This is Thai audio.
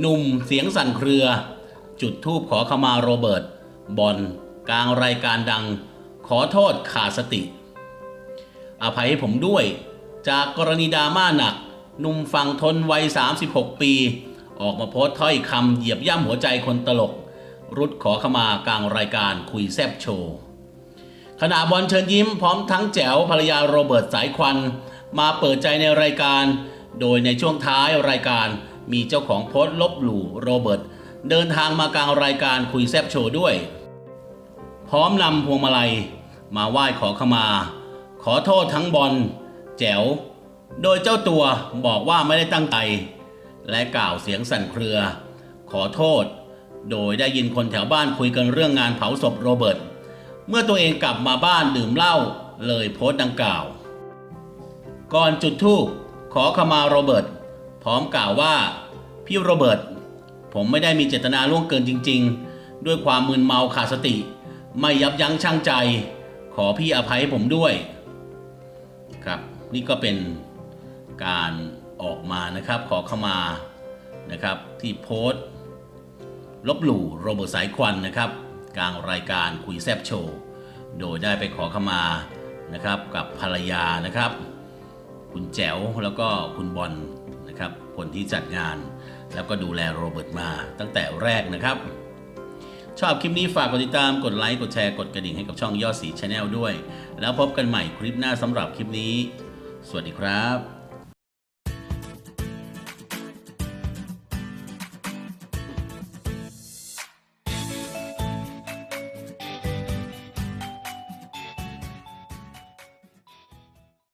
หนุ่มเสียงสั่นเครือ จุดทูบขอขมาโรเบิร์ตบอลกลางรายการดัง ขอโทษขาดสติ อภัยให้ผมด้วย จากกรณีดราม่าหนัก หนุ่มฝั่งทนวัย 36 ปี ออกมาโพสถ้อยคำเหยียบย่ำหัวใจคนตลก รุดขอขมากลางรายการคุยแซบโชว์ขณะบอลเชิญยิ้มพร้อมทั้งแจ๋วภรรยาโรเบิร์ตสายควัน มาเปิดใจในรายการ โดยในช่วงท้ายรายการ มีเจ้าของโพสต์ลบหลู่โรเบิร์ตเดินทางมากลางรายการคุยแซบโชว์ด้วย พร้อมนำพวงมาลัย มาไหว้ขอขมา ขอโทษทั้งบอลแจ๋ว โดยเจ้าตัวบอกว่าไม่ได้ตั้งใจ และกล่าวเสียงสั่นเครือ ขอโทษ โดยได้ยินคนแถวบ้านคุยกันเรื่องงานเผาศพโรเบิร์ตเมื่อตัวเองกลับมาบ้านดื่มเหล้าเลยโพสต์ดังกล่าว ก่อนจุดธูปขอขมาโรเบิร์ต พร้อมกล่าวว่า พี่โรเบิร์ตผมไม่ได้มีเจตนาล่วงเกินจริง ๆ ด้วยความมึนเมาขาดสติ ไม่ยับยั้งชั่งใจ ขอพี่อภัยผมด้วย ครับ นี่ก็เป็นการออกมานะครับ ขอเข้ามานะครับ ที่โพสต์ลบหลู่โรเบิร์ตสายควันนะครับ กลางรายการคุยแซบโชว์โดยได้ไปขอขมานะครับกับภรรยานะครับ คุณแจ๋วแล้วก็คุณบอล นะครับ คนที่จัดงาน แล้วก็ดูแลโรเบิร์ตมาตั้งแต่แรกนะครับ ชอบคลิปนี้ฝากกดติดตามกดไลค์กดแชร์กดกระดิ่งให้กับช่องยอดสีชาแนลด้วย แล้วพบกันใหม่คลิปหน้าสำหรับคลิปนี้ สวัสดีครับ